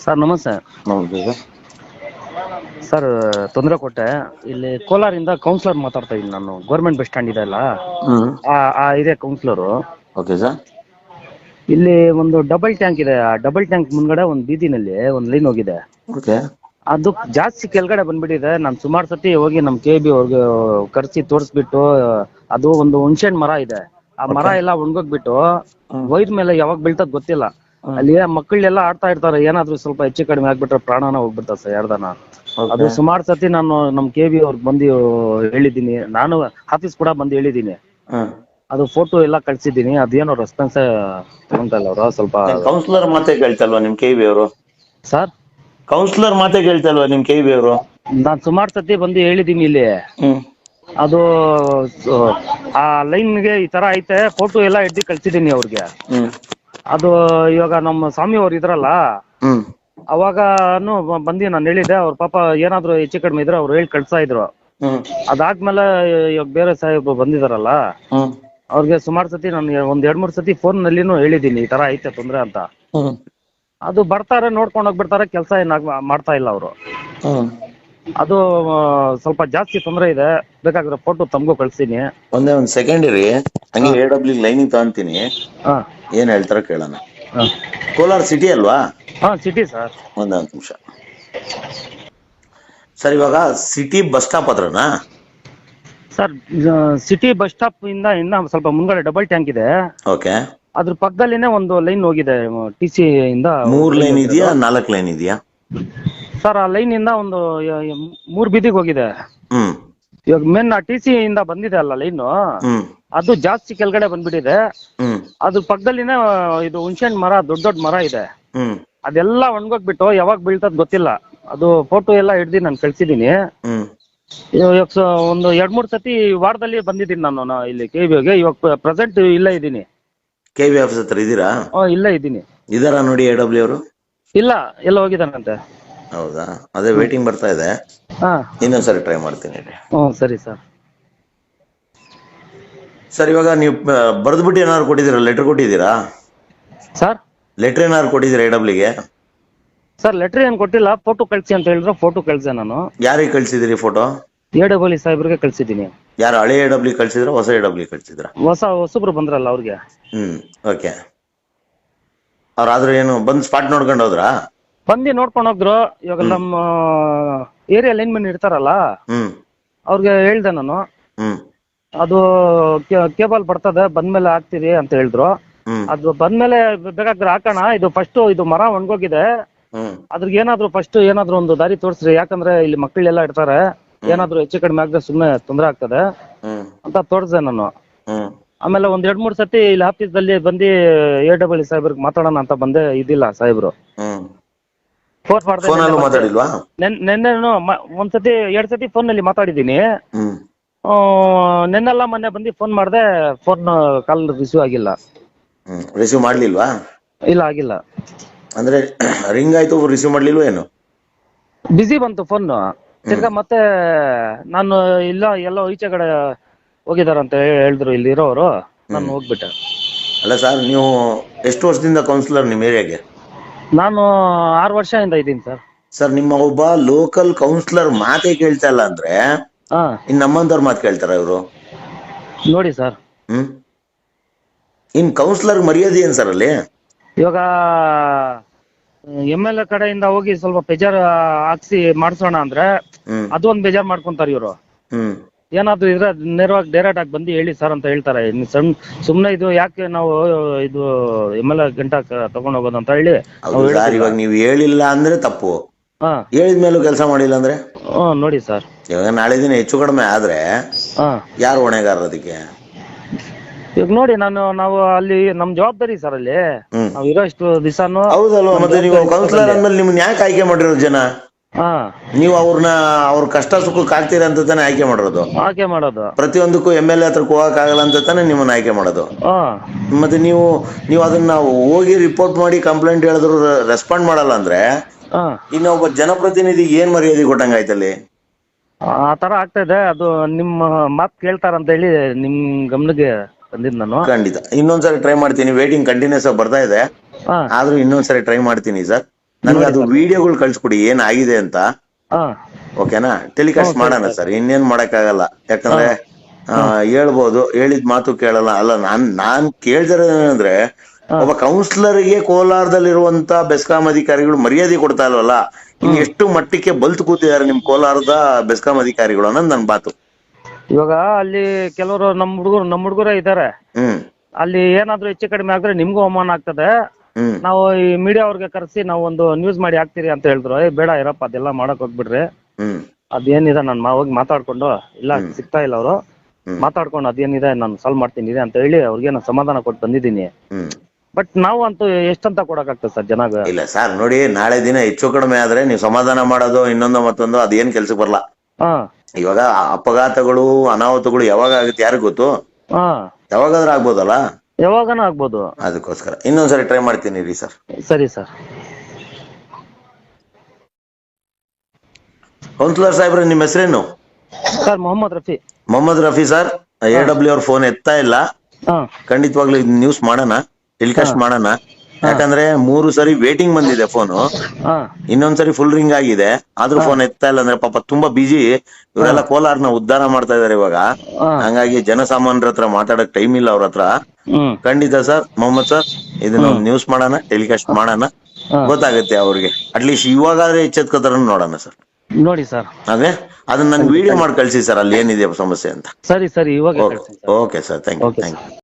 Sir ನಮಸ್ತೆ. Sir ತೊಂದರೆ ಕೊಟ್ಟೆ. ಇಲ್ಲಿ ಕೋಲಾರಿಂದ ಕೌನ್ಸಿಲರ್ ಮಾತಾಡ್ತಾ ಇದ್ದೀನಿ ನಾನು. ಗೌರ್ಮೆಂಟ್ ಬಸ್ ಸ್ಟ್ಯಾಂಡ್ ಇದೆ ಅಲ್ಲ? ಆ ಆ ಇದೆ ಕೌನ್ಸಿಲರು ಓಕೆ ಸರ್ ಇಲ್ಲಿ ಒಂದು ಡಬಲ್ ಟ್ಯಾಂಕ್ ಇದೆ. ಆ ಡಬಲ್ ಟ್ಯಾಂಕ್ ಮುಂದ್ಗಡೆ ಒಂದು ಬೀದಿನಲ್ಲಿ ಒಂದು ಲೈನ್ ಹೋಗಿದೆ. ಓಕೆ ಅದು ಜಾಸ್ತಿ ಕೆಳಗಡೆ ಬಂದ್ಬಿಟ್ಟಿದೆ. ನಾನು ಸುಮಾರು ಸತಿ ಹೋಗಿ ನಮ್ಮ ಕೆ ಬಿ ಅವ್ರಿಗೆ ಕರ್ಸಿ ತೋರಿಸ್ಬಿಟ್ಟು ಅದು ಒಂದು ಹುಣ್ಸೆಹಣ್ಣು ಮರ ಇದೆ. ಆ ಮರ ಎಲ್ಲ ಒಣಗೋಗ್ಬಿಟ್ಟು ವೈರ್ ಮೇಲೆ ಯಾವಾಗ ಬೀಳ್ತದ ಗೊತ್ತಿಲ್ಲ. ಅಲ್ಲಿ ಮಕ್ಕಳೆಲ್ಲ ಆಡ್ತಾ ಇರ್ತಾರೆ. ಏನಾದ್ರೂ ಸ್ವಲ್ಪ ಹೆಚ್ಚು ಕಡಿಮೆ ಆಗ್ಬಿಟ್ರೆ ಪ್ರಾಣನ ಹೋಗ್ಬಿಡ್ತದೆ ಸರ್ ಯಾರ್ದಾನ. ಅದು ಸುಮಾರು ಸತಿ ನಾನು ನಮ್ ಕೆ ಬಿ ಅವ್ರಿಗೆ ಬಂದು ಹೇಳಿದ್ದೀನಿ. ನಾನು ಆಫೀಸ್ ಕೂಡ ಬಂದು ಹೇಳಿದ್ದೀನಿ. ಅದು ಫೋಟೋ ಎಲ್ಲ ಕಳ್ಸಿದ್ದೀನಿ. ಅದೇನೋ ರೆಸ್ಪಾನ್ಸ್ ತಗೊಂತಲ್ಲ ಅವರು ಸ್ವಲ್ಪ ಕೌನ್ಸಿಲರ್ ಮಾತೇ ಕೇಳ್ತಲ್ವಾ ನಿಮ್ ಕೆ ಬಿ ಅವರು? ಸರ್? ಕೌನ್ಸಿಲರ್ ಮಾತೇ ಕೇಳ್ತಲ್ವಾ ನಿಮ್ ಕೆ ಬಿ ಅವರು? ನಾನು ಸುಮಾರು ಸತಿ ಬಂದು ಹೇಳಿದ್ದೀನಿ ಇಲ್ಲಿ. ಅದು ಆ ಆ ಲೈನ್ಗೆ ಈ ತರ ಐತೆ ಫೋಟೋ ಎಲ್ಲ ಹಿಡ್ದಿ ಕಳ್ಸಿದ್ದೀನಿ ಅವ್ರಿಗೆ. ಅದು ಇವಾಗ ನಮ್ಮ ಸ್ವಾಮಿ ಅವ್ರು ಇದ್ರಲ್ಲ ಹ್ಮ್. ಬಂದಿ ನಾನು ಹೇಳಿದ್ದೆ ಅವ್ರ ಪಾಪ ಏನಾದ್ರು ಹೆಚ್ಚು ಕಡಿಮೆ ಇದ್ರೆ ಅವ್ರು ಹೇಳಿ ಕಳ್ಸಾ ಇದ್ರು. ಹ್ಮ್. ಅದಾದ್ಮೇಲೆ ಇವಾಗ ಬೇರೆ ಸಾಹೇಬ್ ಬಂದಿದಾರಲ್ಲ ಹ್ಮ್. ಅವ್ರಿಗೆ ಸುಮಾರು ಸತಿ ನಾನು ಒಂದ್ ಎರಡ್ ಮೂರ್ ಸತಿ ಫೋನ್ ನಲ್ಲಿನೂ ಹೇಳಿದ್ದೀನಿ ಈ ತರ ಐತೆ ತೊಂದ್ರೆ ಅಂತ. ಹ್ಮ್. ಅದು ಬರ್ತಾರೆ ನೋಡ್ಕೊಂಡು ಹೋಗ್ಬಿಡ್ತಾರೆ ಕೆಲಸ ಏನ್ ಆಗ್- ಮಾಡ್ತಾ ಇಲ್ಲ ಅವರು. ಹ್ಮ್. ಅದು ಸ್ವಲ್ಪ ಜಾಸ್ತಿ ತೊಂದರೆ ಇದೆ. ಬೇಕಾಗಿರೋ ಫೋಟೋ ತಮಗೂ ಕಳಿಸ್ತೀನಿ. ಒಂದೇ ಒಂದ್ ಸೆಕೆಂಡ್ ಇರಿ. ಹಂಗೆ ಎ ಡಬ್ಲ್ಯೂ ಲೈನ್ ತಗೊಂತೀನಿ. ಹಾ. ಏನ್ ಹೇಳ್ತಾರ ಕೇಳೋಣ. ಹಾ. ಕೋಲಾರ ಸಿಟಿ ಅಲ್ವಾ? ಹಾ ಸಿಟಿ ಸರ್ ಒಂದೇ ಒಂದ್ ನಿಮಿಷ. ಸರ್ ಇವಾಗ ಸಿಟಿ ಬಸ್ ಸ್ಟಾಪ್ ಹತ್ರನಾ? ಸರ್ ಸಿಟಿ ಬಸ್ ಸ್ಟಾಪ್ ಇಂದ ಇನ್ನ ಸ್ವಲ್ಪ ಮುಂದ್ಗಡೆ ಡಬಲ್ ಟ್ಯಾಂಕ್ ಇದೆ. ಓಕೆ ಅದ್ರ ಪಕ್ಕದಲ್ಲಿನೇ ಒಂದು ಲೈನ್ ಹೋಗಿದೆ ಟಿ ಸಿ ಇಂದ ಮೂರ್ ಲೈನ್ ಇದೆಯಾ ನಾಲ್ಕು ಲೈನ್ ಇದೆಯಾ? ಸರ್ ಆ ಲೈನ್ ಇಂದ ಒಂದು ಮೂರ್ ಬೀದಿಗೆ ಹೋಗಿದೆ. ಹ್ಮ್. ಇವಾಗ ಮೇನ್ ಟಿ ಸಿ ಇಂದ ಬಂದಿದೆ ಅಲ್ಲ ಲೈನ್ ಹ್ಮ್. ಅದು ಜಾಸ್ತಿ ಕೆಳಗಡೆ ಬಂದ್ಬಿಟ್ಟಿದೆ. ಹ್ಮ್. ಅದ್ರ ಪಕ್ಕದಲ್ಲಿನೇ ಇದು ಹುಣ್ಸೆಹಣ್ಣು ಮರ ದೊಡ್ಡ ದೊಡ್ಡ ಮರ ಇದೆ. ಹ್ಮ್. ಅದೆಲ್ಲ ಒಣಗೋಗ್ಬಿಟ್ಟು ಯಾವಾಗ ಬೀಳ್ತದ ಗೊತ್ತಿಲ್ಲ. ಅದು ಫೋಟೋ ಎಲ್ಲ ಹಿಡ್ದಿ ನಾನು ಕಳ್ಸಿದೀನಿ. ಹ್ಮ್. ಇವಾಗ ಸ- ಒಂದು ಎರಡ್ ಮೂರ್ ಸತಿ ವಾರದಲ್ಲಿ ಬಂದಿದ್ದೀನಿ ನಾನು ನಾ- ಇಲ್ಲಿ ಕೆ ಬಿಗೆ ಇವಾಗ ಪ್ರೆಸೆಂಟ್ ಇಲ್ಲೇ ಇದ್ದೀನಿ. ಕೆ ವಿ ಆಫೀಸ್ ಹತ್ರ ಇದ್ದೀರಾ ಇಲ್ಲ ಇಲ್ಲೇ ಇದ್ದೀನಿ. ಇದಾರ ನೋಡಿ ಎ ಡಬ್ಲ್ಯೂ ಅವರು? ಇಲ್ಲ ಎಲ್ಲ ಹೋಗಿದ್ದಾನಂತೆ. ಹೌದಾ? ಅದೇ ವೇಟಿಂಗ್ ಬರ್ತಾ ಇದೆ. ಹಾ. ಇನ್ನೊಂದ್ಸರಿ ಟ್ರೈ ಮಾಡ್ತೀನಿ ಹ್ಞೂ ಸರಿ ಸರ್. ಸರ್ ಇವಾಗ ನೀವು ಬರೆದ್ಬಿಟ್ಟು ಏನಾದ್ರು ಕೊಟ್ಟಿದ್ದೀರಾ? ಲೆಟರ್ ಕೊಟ್ಟಿದ್ದೀರಾ? ಸರ್? ಲೆಟರ್ ಏನಾದ್ರು ಕೊಟ್ಟಿದ್ದೀರಾ ಎ ಡಬ್ಲ್ಯೂಗೆ ಸರ್ ಲೆಟರ್ ಏನು ಕೊಟ್ಟಿಲ್ಲ ಫೋಟೋ ಕಳಿಸಿ ಅಂತ ಹೇಳಿದ್ರೆ ಫೋಟೋ ಕಳಿಸೆ ನಾನು. ಯಾರಿಗೆ ಕಳ್ಸಿದಿರಿ ಫೋಟೋ ಎ ಡಬಲ್ ಇ ಸಾಹೇಬ್ರಿಗೆ ಕಳಿಸಿದ್ದೀನಿ. ಯಾರು ಹಳೆ ಎ ಡಬ್ಲ್ಯೂ ಕಳಿಸಿದ್ರ ಹೊಸ ಎ ಡಬ್ಲ್ಯೂ ಕಳಿಸಿದ್ರ? ಹೊಸ ಹೊಸಬ್ರು ಬಂದ್ರಲ್ಲ ಅವ್ರಿಗೆ. ಹ್ಮ್ ಓಕೆ ಅವ್ರಾದ್ರೂ ಏನು ಬಂದು ಸ್ಪಾಟ್ ನೋಡ್ಕೊಂಡು ಹೋದ್ರಾ? ಬಂದು ನೋಡ್ಕೊಂಡು ಹೋದ್ರು ಇವಾಗ ನಮ್ಮ ಏರಿಯಾ ಲೈನ್ಮನ್ ಇರ್ತಾರಲ್ಲ ಹ್ಮ್. ಅವ್ರಿಗೆ ಹೇಳ್ದೆ ನಾನು. ಹ್ಮ್. ಅದು ಕೇಬಲ್ ಬರ್ತದೆ ಬಂದ್ಮೇಲೆ ಹಾಕ್ತೀರಿ ಅಂತ ಹೇಳಿದ್ರು. ಹ್ಮ್. ಅದು ಬಂದ್ಮೇಲೆ ಬೇಕಾದ್ರೆ ಹಾಕೋಣ. ಇದು ಫಸ್ಟ್ ಇದು ಮರ ಒಣಗೋಗಿದೆ. ಹ್ಮ್. ಅದ್ರಿಗೆ ಏನಾದ್ರು ಫಸ್ಟ್ ಏನಾದ್ರು ಒಂದು ದಾರಿ ತೋರಿಸ್ರಿ. ಯಾಕಂದ್ರೆ ಇಲ್ಲಿ ಮಕ್ಕಳೆಲ್ಲ ಇರ್ತಾರೆ ಏನಾದ್ರು ಹೆಚ್ಚು ಕಡಿಮೆ ಆಗದೆ ಸುಮ್ಮನೆ ತೊಂದರೆ ಆಗ್ತದೆ. ಹ್ಮ್. ಅಂತ ತೋರಿಸ್ದೆ ನಾನು. ಹ್ಮ್. ಆಮೇಲೆ ಒಂದ್ ಎರಡ್ ಮೂರ್ ಸತಿ ಇಲ್ಲಿ ಆಫೀಸಲ್ಲಿ ಬಂದು ಎ ಡಬ್ಲ್ಯೂ ಸಾಹೇಬ್ರಿಗೆ ಮಾತಾಡೋಣ ಅಂತ ಬಂದೆ. ಇದಿಲ್ಲ ಸಾಹೇಬ್ರು. ಹ್ಮ್. ಫೋನ್ ಮಾಡ್ದೆ ಫೋನಲ್ಲೂ ಮಾತಾಡಿಲ್ವಾ? ನೆನ್- ನೆನ್ನೆನು ಒಂದ್ ಸತಿ ಎರಡ್ ಸತಿ ಫೋನ್ನಲ್ಲಿ ಮಾತಾಡಿದ್ದೀನಿ. ಹ್ಮ್. ಆ, ನೆನ್ನೆಲ್ಲ ಮೊನ್ನೆ ಬಂದು ಫೋನ್ ಮಾಡಿದೆ ಫೋನ್ ಕಾಲ್ ರಿಸೀವ್ ಆಗಿಲ್ಲ. ಹ್ಮ್ ರಿಸೀವ್ ಮಾಡ್ಲಿಲ್ವಾ? ಇಲ್ಲ ಆಗಿಲ್ಲ. ಅಂದ್ರೆ ರಿಂಗ್ ಆಯ್ತು ರಿಸೀವ್ ಮಾಡ್ಲಿಲ್ವಾ ಏನು? ಬಿಸಿ ಬಂತು ಫೋನ್ ತಿರ್ಗಾ ಮತ್ತೆ ನಾನು ಇಲ್ಲ ಎಲ್ಲೋ ಈಚೆ ಕಡೆ ಹೋಗಿದಾರಂತ ಹೇಳಿದ್ರು ಇಲ್ಲಿ ಇರೋರು ನಾನು ಹೋಗ್ಬಿಟ್ಟೆ. ಅಲ್ಲ ಸರ್ ನೀವು ಎಷ್ಟು ವರ್ಷದಿಂದ ಕೌನ್ಸಿಲರ್ ನಿಮ್ಮ ಏರಿಯಾಗೆ ನಾನು ಆರು ವರ್ಷದಿಂದ ಇದ್ದೀನಿ ಸರ್. ಸರ್ ನಿಮ್ಮ ಒಬ್ಬ ಲೋಕಲ್ ಕೌನ್ಸಿಲರ್ ಮಾತೇ ಕೇಳ್ತಾ ಇಲ್ಲ ಅಂದ್ರೆ ಹಾ. ಇನ್ ನಮ್ಮಂತವ್ರ ಮಾತು ಕೇಳ್ತಾರ ಇವರು? ನೋಡಿ ಸರ್. ಹ್ಮ್. ಇನ್ ಕೌನ್ಸಿಲರ್ ಮರ್ಯಾದೆ ಏನ್ ಸರ್ ಅಲ್ಲಿ? ಇವಾಗ ಎಂ ಎಲ್ ಎ ಕಡೆಯಿಂದ ಹೋಗಿ ಸ್ವಲ್ಪ ಬೇಜಾರ್ ಹಾಕ್ಸಿ ಮಾಡಿಸೋಣ ಅಂದ್ರೆ ಹ್ಮ್. ಅದು ಒಂದು ಬೇಜಾರ್ ಮಾಡ್ಕೊಂತಾರೆ ಇವರು. ಹ್ಮ್. ಏನಾದ್ರು ಇದ್ರೆ ನೇರವಾಗಿ ಡೈರೆಕ್ಟ್ ಆಗಿ ಬಂದು ಹೇಳಿ ಸರ್ ಅಂತ ಹೇಳ್ತಾರೆ. ಸಣ್ಣ ಸುಮ್ಮನೆ ಇದು ಯಾಕೆ ನಾವು ಇದು ಎಂ ಎಲ್ ಎ ಗಂಟ ತಗೊಂಡ್ ಹೋಗೋದು ಅಂತ ಹೇಳಿ ಹೌದು ಸರ್ ಇವಾಗ ನೀವು ಹೇಳಿಲ್ಲ ಅಂದ್ರೆ ತಪ್ಪು. ಹಾ. ಹೇಳಿದ ಮೇಲೂ ಕೆಲಸ ಮಾಡಿಲ್ಲ ಅಂದ್ರೆ? ನೋಡಿ ಸರ್. ಇವಾಗ ನಾಳೆ ದಿನ ಹೆಚ್ಚು ಕಡಿಮೆ ಆದ್ರೆ ಹಾ. ಯಾರು ಹೊಣೆಗಾರ ಅದಕ್ಕೆ? ಈಗ ನೋಡಿ ನಾನು ನಾವು ಅಲ್ಲಿ ನಮ್ ಜವಾಬ್ದಾರಿ ಸರ್ ಅಲ್ಲಿ. ಹ್ಮ್. ನಾವು ಇರೋ ಇಷ್ಟು ದಿವಸನು ಹೌದಲ್ವಾ ಮತ್ತೆ ನೀವು ಕೌನ್ಸಿಲರ್ ಅಂದ್ಮೇಲೆ ನಿಮ್ನ ಯಾಕೆ ಆಯ್ಕೆ ಮಾಡಿರೋ ಜನ? ಹಾ. ನೀವು ಅವ್ರನ್ನ ಅವ್ರ ಕಷ್ಟ ಸುಖಕ್ಕೆ ಆಗ್ತೀರ ಅಂತ ತಾನೆ ಆಯ್ಕೆ ಮಾಡಿರೋದು ಆಯ್ಕೆ ಮಾಡೋದು. ಪ್ರತಿಯೊಂದಕ್ಕೂ ಎಂ ಎಲ್ ಎ ಹತ್ರಕ್ಕೆ ಹೋಗಕ್ಕಾಗಲ್ಲ ಅಂತ ತಾನೇ ನಿಮ್ಮನ್ನ ಆಯ್ಕೆ ಮಾಡೋದು. ಹಾ. ಮತ್ತೆ ನೀವು ನೀವು ಅದನ್ನ ಹೋಗಿ ರಿಪೋರ್ಟ್ ಮಾಡಿ ಕಂಪ್ಲೇಂಟ್ ಹೇಳಿದ್ರು ರೆಸ್ಪಾಂಡ್ ಮಾಡಲ್ಲ ಅಂದ್ರೆ ಇನ್ನೊಬ್ಬ ಇನ್ನು ಒಬ್ಬ ಜನಪ್ರತಿನಿಧಿ ಏನ್ ಮರ್ಯಾದೆ ಕೊಟ್ಟಂಗಾಯ್ತಲ್ಲಿ ಆ ತರ ಆಗ್ತಾ ಇದೆ. ಅದು ನಿಮ್ಮ ಮಾತು ಕೇಳ್ತಾರಂತ ಹೇಳಿ ನಿಮ್ ಗಮನಕ್ಕೆ ತಂದಿದ್ ನಾನು. ಖಂಡಿತ. ಇನ್ನೊಂದ್ಸರಿ ಟ್ರೈ ಮಾಡ್ತೀನಿ. ವೇಟಿಂಗ್ ಕಂಟಿನ್ಯೂಸ್ ಆಗಿ ಬರ್ತಾ ಇದೆ. ಹಾ. ಆದ್ರೂ ಇನ್ನೊಂದ್ಸರಿ ಟ್ರೈ ಮಾಡ್ತೀನಿ ಸರ್. ನನ್ಗೆ ಅದು ವಿಡಿಯೋಗಳು ಕಳ್ಸ್ಕೊಡಿ ಏನಾಗಿದೆ ಅಂತ. ಹಾ. ಓಕೆನಾ? ಟೆಲಿಕಾಸ್ಟ್ ಮಾಡೋಣ ಸರ್. ಇನ್ನೇನ್ ಮಾಡಕ್ಕಾಗಲ್ಲ. ಯಾಕಂದ್ರೆ ಆ, ಹೇಳ್ಬೋದು ಹೇಳಿದ ಮಾತು ಕೇಳಲ್ಲ. ಅಲ್ಲ ನಾನ್ ನಾನ್ ಕೇಳ್ದಿರೋದೇನಂದ್ರೆ ಒಬ್ಬ ಕೌನ್ಸಿಲರ್ಗೆ ಕೋಲಾರದಲ್ಲಿರುವಂತ ಬೆಸ್ಕಾಂ ಅಧಿಕಾರಿಗಳು ಮರ್ಯಾದೆ ಕೊಡ್ತಾ ಇಲ್ವಲ್ಲ? ಇನ್ ಎಷ್ಟು ಮಟ್ಟಕ್ಕೆ ಬಲ್ತು ಕೂತಿದ್ದಾರೆ ನಿಮ್ ಕೋಲಾರದ ಬೆಸ್ಕಾಂ ಅಧಿಕಾರಿಗಳು ಅನ್ನೋದು ನನ್ ಮಾತು. ಇವಾಗ ಅಲ್ಲಿ ಕೆಲವರು ನಮ್ಮ ಹುಡುಗರು ನಮ್ಮ ಹುಡುಗರೇ ಇದ್ದಾರೆ. ಹ್ಮ್. ಅಲ್ಲಿ ಏನಾದ್ರೂ ಹೆಚ್ಚು ಕಡಿಮೆ ಆದ್ರೆ ನಿಮ್ಗೂ ಅವಮಾನ ಆಗ್ತದೆ. ನಾವು ಈ ಮೀಡಿಯಾ ಅವ್ರಿಗೆ ಕರೆಸಿ ನಾವು ಒಂದು ನ್ಯೂಸ್ ಮಾಡಿ ಹಾಕ್ತೀರಿ ಅಂತ ಹೇಳಿದ್ರು. ಏ ಬೇಡ ಇರಪ್ಪ ಅದೆಲ್ಲ ಮಾಡಕ್ ಹೋಗ್ಬಿಡ್ರಿ. ಅದೇನಿದೆ ನಾನು ಮಾ ಹೋಗಿ ಮಾತಾಡ್ಕೊಂಡು ಇಲ್ಲ ಸಿಗ್ತಾ ಇಲ್ಲ ಅವರು. ಮಾತಾಡ್ಕೊಂಡು ಅದೇನಿದೆ ನಾನು ಸಾಲ್ವ್ ಮಾಡ್ತೀನಿ ಇದೆ ಅಂತ ಹೇಳಿ ಅವ್ರಿಗೆ ನಾನು ಸಮಾಧಾನ ಕೊಟ್ಟು ಬಂದಿದ್ದೀನಿ. ಬಟ್ ನಾವು ಅಂತೂ ಎಷ್ಟಂತ ಕೊಡಕ್ಕಾಗ್ತದೆ ಸರ್ ಜನ ಇಲ್ಲ ಸರ್ ನೋಡಿ ನಾಳೆ ದಿನ ಹೆಚ್ಚು ಕಡಿಮೆ ಆದ್ರೆ ನೀವು ಸಮಾಧಾನ ಮಾಡೋದು ಇನ್ನೊಂದು ಮತ್ತೊಂದು ಅದೇನ್ ಕೆಲ್ಸಕ್ಕೆ ಬರಲ್ಲ. ಹಾ. ಇವಾಗ ಅಪಘಾತಗಳು ಅನಾಹುತಗಳು ಯಾವಾಗ ಆಗುತ್ತೆ ಯಾರಿಗ್ ಗೊತ್ತು? ಹಾ. ಯಾವಾಗಾದ್ರೂ ಆಗ್ಬೋದಲ್ಲ? ಯಾವಾಗನ ಆಗ್ಬೋದು. ಅದಕ್ಕೋಸ್ಕರ. ಇನ್ನೊಂದ್ಸರಿ ಟ್ರೈ ಮಾಡ್ತೀನಿ ರೀ ಸರ್ ಸರಿ ಸರ್ ಕೌನ್ಸಿಲರ್ ಸಾಹೇಬ್ರೆ ನಿಮ್ಮ ಹೆಸರೇನು? Sir Mohammed Rafi. Mohammed Rafi sir A W ಅವ್ರ ಫೋನ್ ಎತ್ತಾ ಇಲ್ಲ. ಹಾ. ಖಂಡಿತವಾಗ್ಲೂ ನ್ಯೂಸ್ ಮಾಡೋಣ. ಟೆಲಿಕಾಸ್ಟ್ ಮಾಡೋಣ. ಯಾಕಂದ್ರೆ ಮೂರು ಸರಿ ವೇಟಿಂಗ್ ಬಂದಿದೆ ಫೋನು ಇನ್ನೊಂದ್ಸರಿ ಫುಲ್ ರಿಂಗ್ ಆಗಿದೆ. ಆದ್ರೂ ಫೋನ್ ಎತ್ತಾ ಇಲ್ಲ ಅಂದ್ರೆ ಪಾಪ ತುಂಬಾ ಬಿಜಿ ಇವರೆಲ್ಲ ಕೋಲಾರ್ನ ಉದ್ಧಾರ ಮಾಡ್ತಾ ಇದಾರೆ ಇವಾಗ. ಹಂಗಾಗಿ ಜನಸಾಮಾನ್ಯರ ಹತ್ರ ಮಾತಾಡಕ್ ಟೈಮ್ ಇಲ್ಲ ಅವ್ರ ಹತ್ರ. ಖಂಡಿತ ಸರ್ ಮೊಹಮ್ಮದ್ ಸರ್ ಇದನ್ನ ನ್ಯೂಸ್ ಮಾಡೋಣ ಟೆಲಿಕಾಸ್ಟ್ ಮಾಡೋಣ. ಗೊತ್ತಾಗುತ್ತೆ ಅವ್ರಿಗೆ. ಅಟ್ಲೀಸ್ಟ್ ಇವಾಗಾದ್ರೆ ಎಚ್ಚೆತ್ಕೋತಾರ ನೋಡೋಣ ಸರ್. ನೋಡಿ ಸರ್. ಅದೇ? ಅದನ್ನ ನನ್ಗೆ ವಿಡಿಯೋ ಮಾಡಿ ಕಳ್ಸಿ ಸರ್ ಅಲ್ಲಿ ಏನಿದೆ ಸಮಸ್ಯೆ ಅಂತ. ಸರಿ ಸರಿ ಇವಾಗ okay. Sir. Thank you thank you